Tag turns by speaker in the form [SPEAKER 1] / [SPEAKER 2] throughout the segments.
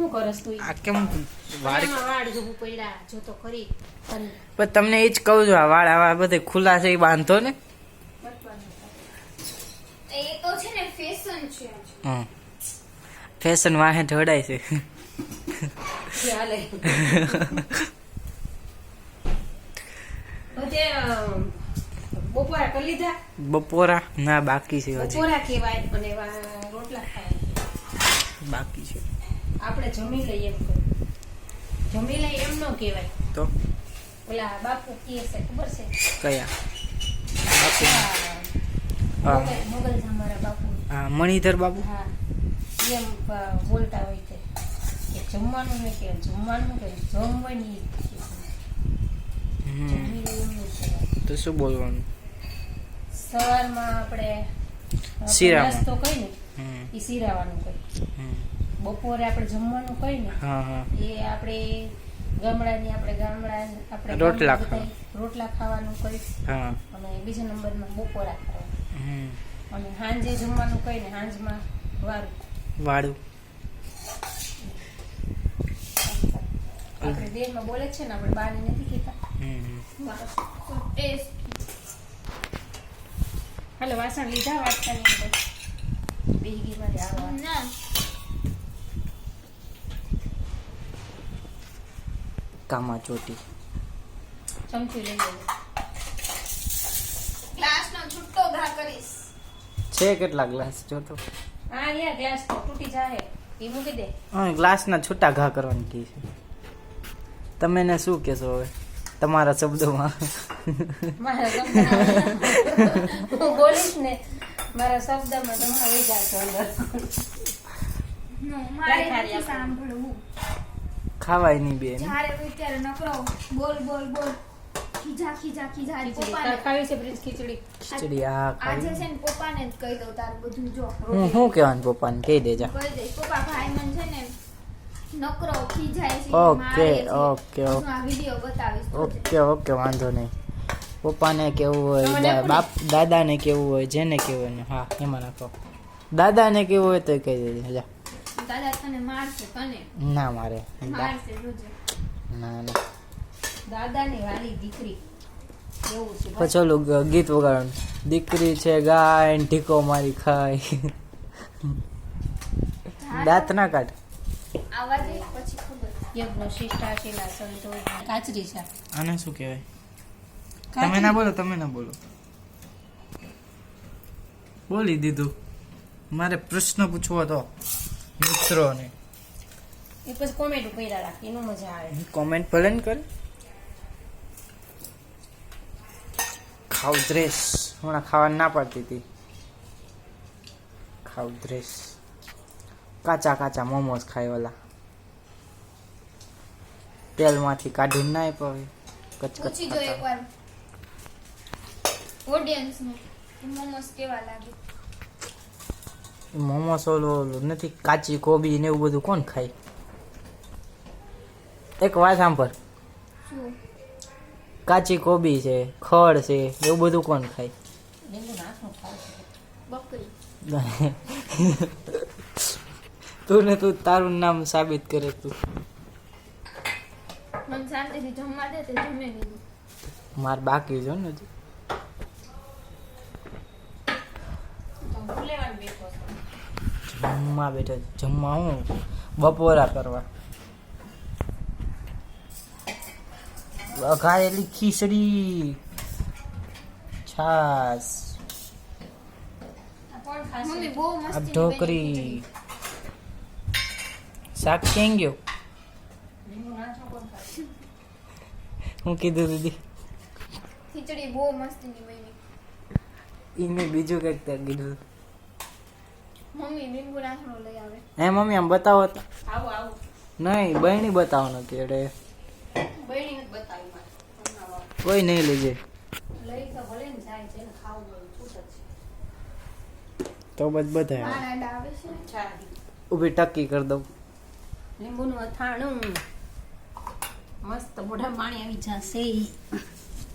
[SPEAKER 1] શું કરસ તું
[SPEAKER 2] આ કેમ વાળ
[SPEAKER 1] વાળ જોવું પડ્યા જો તો ખરી.
[SPEAKER 2] પણ તમને એ જ કહું છું આ વાળ આવા બધે ખુલ્લા છે એ બાંધો ને.
[SPEAKER 3] એ તો છે ને ફેશન છે.
[SPEAKER 2] હા. ફેશન વાહે ઢોડાય છે.
[SPEAKER 1] બપોરા કરી લીધા?
[SPEAKER 2] બપોરા? ના બાકી છે
[SPEAKER 1] બપોરા કેવાય અને રોટલા ખાય.
[SPEAKER 2] બાકી છે.
[SPEAKER 1] આપણે જમી લઈએ એમ જમી લઈએ એમ ન કહેવાય.
[SPEAKER 2] તો?
[SPEAKER 1] ઓલા બાપુ કહે છે ખબર છે?
[SPEAKER 2] કયા? બાપુ હા.
[SPEAKER 1] મોગલ- મોગલ બાપુ.
[SPEAKER 2] હા મણિધર બાપુ?
[SPEAKER 1] હા. એમ બોલતા હોય છે કે જમવાનું ને કે જમવાનું કે જમવાની
[SPEAKER 2] તો શું બોલવાનું?
[SPEAKER 1] સવારમાં આપણે
[SPEAKER 2] શીરા
[SPEAKER 1] નાસ્તો કઈ ને એ શીરાવાનું કઈ બપોરે આપણે જમવાનું કઈ ને
[SPEAKER 2] હા હા.
[SPEAKER 1] એ આપણે ગામડાની આપણે ગામડા આપણે
[SPEAKER 2] રોટલા
[SPEAKER 1] રોટલા ખાવાનું કઈ
[SPEAKER 2] હા.
[SPEAKER 1] અને બીજા નંબરમાં બપોરા ખાવાનું. અને સાંજે જમવાનું કઈ ને સાંજમાં વાળું
[SPEAKER 2] વાળું
[SPEAKER 1] આપણે દેહમાં બોલે છે ને આપણે બાને નથી કહેતા
[SPEAKER 2] હમ
[SPEAKER 1] હાલો વાસણ લીધા વાટકાની અંદર બેગી મારી આવવા
[SPEAKER 3] ના.
[SPEAKER 2] કામા ચોટી.
[SPEAKER 1] ચમચી લઈ
[SPEAKER 3] ગ્લાસનો છૂટો ઘા કરીશ.
[SPEAKER 2] છે કેટલા ગ્લાસ? જોતો
[SPEAKER 1] હા યાર ગ્લાસ તો તૂટી જાય એ મૂકી દે.
[SPEAKER 2] હા ગ્લાસના છૂટા ઘા કરવાની કી છે. તમે એને શું કહેશો હવે? તમારા શબ્દોમાં.
[SPEAKER 1] મારા શબ્દમાં? હું બોલીશ ને મારા શબ્દમાં તમારે લઈ જાશો અંદર.
[SPEAKER 3] નો, મારે. સાંભળવું.
[SPEAKER 2] ખાવાય નહીં બેન.
[SPEAKER 3] જ્યારે હોય ત્યારે નકરો બોલ બોલ બોલ. ખીજા ખીજા ખીજા પપ્પાને.
[SPEAKER 1] તાર ખાવી છે પ્રિન્સ ખીચડી?
[SPEAKER 2] ખીચડી આ
[SPEAKER 3] આજે છે ને પપ્પાને જ કહી દઉં તારું બધું જો.
[SPEAKER 2] હું શું કહેવાનું પપ્પાને? કહી દેજા.
[SPEAKER 3] કહી દે પપ્પા ભાઈ મન છે ને નકરો ખીજાય છે
[SPEAKER 2] ઓકે, ઓકે,
[SPEAKER 3] હું આ વિડિયો બતાવીશ
[SPEAKER 2] ઓકે ઓકે વાંધો નહીં. પપ્પાને કેવું હોય. બાપ દાદાને કેવું હોય જેને કેવું હોય ને હા એમાં નાખો. દાદાને કેવું હોય તો કહી દેજે જા.
[SPEAKER 3] દાદા તને મારશે તને.
[SPEAKER 2] ના મારે.
[SPEAKER 3] મારશે જોજે.
[SPEAKER 2] ના ના.
[SPEAKER 1] દાદાની વાલી દીકરી.
[SPEAKER 2] પછી ઓલું ગીત વગાડવાનું. દીકરી છે ગાય ને ઢીકો મારી ખાય. દાંત ના કાઢ.
[SPEAKER 1] કાચરી છે.
[SPEAKER 2] આને શું કહેવાય? તમે ના બોલો તમે ના બોલો. બોલી દીધું. મારે પ્રશ્ન પૂછવો હતો. મિત્રોને.
[SPEAKER 1] એ પછી કોમેન્ટ કર્યા રાખે એનું મજા આવે.
[SPEAKER 2] કોમેન્ટ ભલે ને કરે. ખાવ દ્રેસ હમણાં ખાવા ના પાડતી હતી. ખાવ દ્રેસ કાચા કાચા મોમોસ ખાય ઓલા. તેલમાંથી કાઢી ના આપ્યા કચ કચ
[SPEAKER 3] પૂછી એકવાર. ઓડિયન્સનું મોમોસ કેવા લાગે?
[SPEAKER 2] મોમોસ ઓલો નથી કાચી કોબી ને એવું બધું કોણ ખાય? એક વાત સાંભળ. કાચી કોબી છે ખડ છે એવું બધું કોણ ખાય? તું ને તું તારું નામ સાબિત કરે તું.
[SPEAKER 3] મને શાંતિથી જમવા દે તે જમે લીધું.
[SPEAKER 2] માર બાકી જો ને હજી.
[SPEAKER 1] તો હું લેવાનું બેઠો છું
[SPEAKER 2] જમવા બેઠો જમવા હું? બપોરા કરવા. વઘારેલી ખીચડી. છાસ.
[SPEAKER 3] મસ્તી
[SPEAKER 2] ઢોકરી શાક કેમ ગયો? હું કીધું દીદી?
[SPEAKER 3] ખીચડી બહુ મસ્તીની બની
[SPEAKER 2] એને બીજું કંઈક કીધું.
[SPEAKER 3] મમ્મી લીંબુ નાખણો લઈ આવે.
[SPEAKER 2] હે મમ્મી આમ બતાવો તો.
[SPEAKER 1] આવો આવો.
[SPEAKER 2] નહીં બહેણી બતાવવાનો કે એટલે
[SPEAKER 1] બહેણી બતાવી મારે.
[SPEAKER 2] કોઈ નહીં લેજે.
[SPEAKER 1] લઈ તો ભલે ને જાય છે ને ખાવું છૂટ જ છે.
[SPEAKER 2] તો બસ
[SPEAKER 3] ડા આવે. છે
[SPEAKER 2] ઊભી ટકી કરી દઉં.
[SPEAKER 1] લીંબુનું અથાણું. મસ્ત મોઢા પાણી આવી જશે.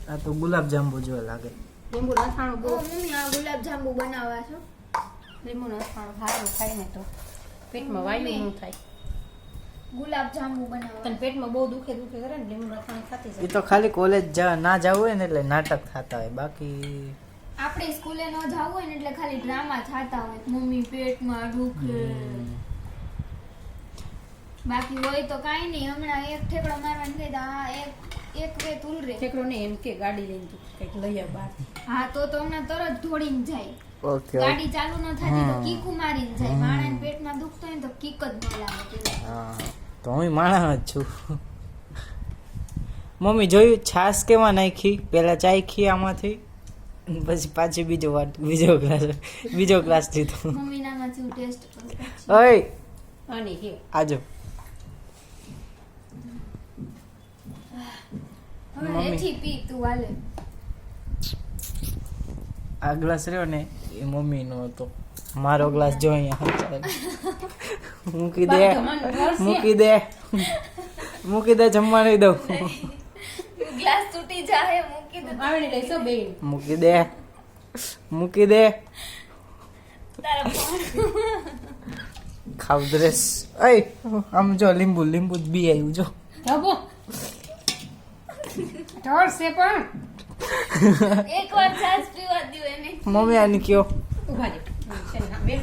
[SPEAKER 2] આ તો ગુલાબ જાંબુ જેવા લાગે.
[SPEAKER 1] લીંબુ અથાણું બહુ
[SPEAKER 3] મમ્મી આ ગુલાબ જાંબુ બનાવવા છો.
[SPEAKER 1] લીંબુનું અથાણું સારું થાય ને તો પેટમાં વાયુ ન થાય.
[SPEAKER 3] ગુલાબ જાંબુ બનાવવા.
[SPEAKER 1] તને પેટમાં બહુ દુખે દુખે કરે ને લીંબુ નાખવાનું ખાતી
[SPEAKER 2] એ તો ખાલી કોલેજ જા ના જવું હોય ને એટલે નાટક થતા હોય. બાકી
[SPEAKER 3] આપણે સ્કૂલે ન જવું હોય ને એટલે ખાલી ડ્રામા થતા હોય. મમ્મી પેટમાં દુખે. બાકી હોય તો કાઈ નહીં. હમણાં એક ઠેકડો મારવાનું કહી દે આ એક એક વે તુલ રે
[SPEAKER 1] ઠેકડો ને એમ કે ગાડી લઈને તું કંઈક લઈ આવ બહાર
[SPEAKER 3] હા તો તો હમણાં તરત ધોડીને જાય.
[SPEAKER 2] ઓકે
[SPEAKER 3] ગાડી ચાલુ ન થતી તો. કીકુ મારીને જાય. માણસ પેટમાં દુખતો હોય તો કીક જ ન લાગે
[SPEAKER 2] હા તો હું માણા જ છું. મમ્મી જોયું છાશ કેવા નાખી? પેલા ચાય ખી આમાંથી. પછી પાછી બીજો વાત બીજો ક્લાસ બીજો ક્લાસ લીધો.
[SPEAKER 3] મમ્મીનામાંથી હું ટેસ્ટ.
[SPEAKER 2] ઓય!
[SPEAKER 1] અને હે
[SPEAKER 2] આજો.
[SPEAKER 3] હવે એથી પી તું હાલે.
[SPEAKER 2] આ ગ્લાસ રહ્યો ને એ મમ્મીનો હતો. મારો ગ્લાસ જો અહીંયા મૂકી દે. મૂકી દે. મૂકી દે જમવા નહીં દઉં.
[SPEAKER 3] ગ્લાસ તૂટી જાય મૂકી દે.
[SPEAKER 1] આવીને લઈશો બે
[SPEAKER 2] મૂકી દે. મૂકી દે. ખાવ ડ્રેસ અય આમ જો લીંબુ લીંબુ જ બી આવ્યું જો.
[SPEAKER 1] ઢોળશે પણ.
[SPEAKER 3] એકવાર છાસ પીવા દ્યો એને.
[SPEAKER 2] મમ્મી આને કયો.
[SPEAKER 1] ને.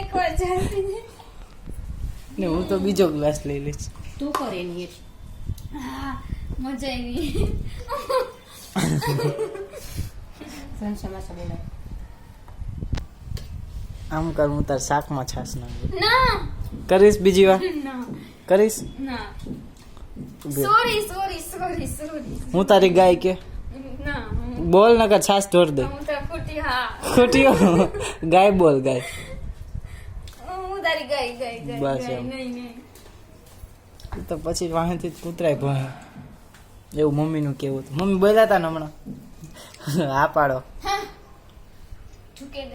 [SPEAKER 3] એકવાર છાશ પી
[SPEAKER 2] ને હું તો બીજો ગ્લાસ લઈ લઈશ.
[SPEAKER 1] તું કર એની હેઠ.
[SPEAKER 3] હા મજા આવી.
[SPEAKER 1] સંશય માસા બોલાય.
[SPEAKER 2] આમ કર હું તાર શાકમાં છાશ નાખું.
[SPEAKER 3] ના.
[SPEAKER 2] કરીશ બીજી વાર?
[SPEAKER 3] ના.
[SPEAKER 2] કરીશ?
[SPEAKER 3] ના. સોરી સોરી સોરી સોરી
[SPEAKER 2] હું તારી ગાય કે?
[SPEAKER 3] ના હું-
[SPEAKER 2] છાસ ઢોર દે.
[SPEAKER 3] ખોટી
[SPEAKER 2] ગાય બોલ ગાય. બસ એમ. તો પછી વાહનથી કૂતરાય ભણે. એવું મમ્મીનું કેવું હતું. મમ્મી બોલ્યા હતા ને હમણાં? હા પાડો.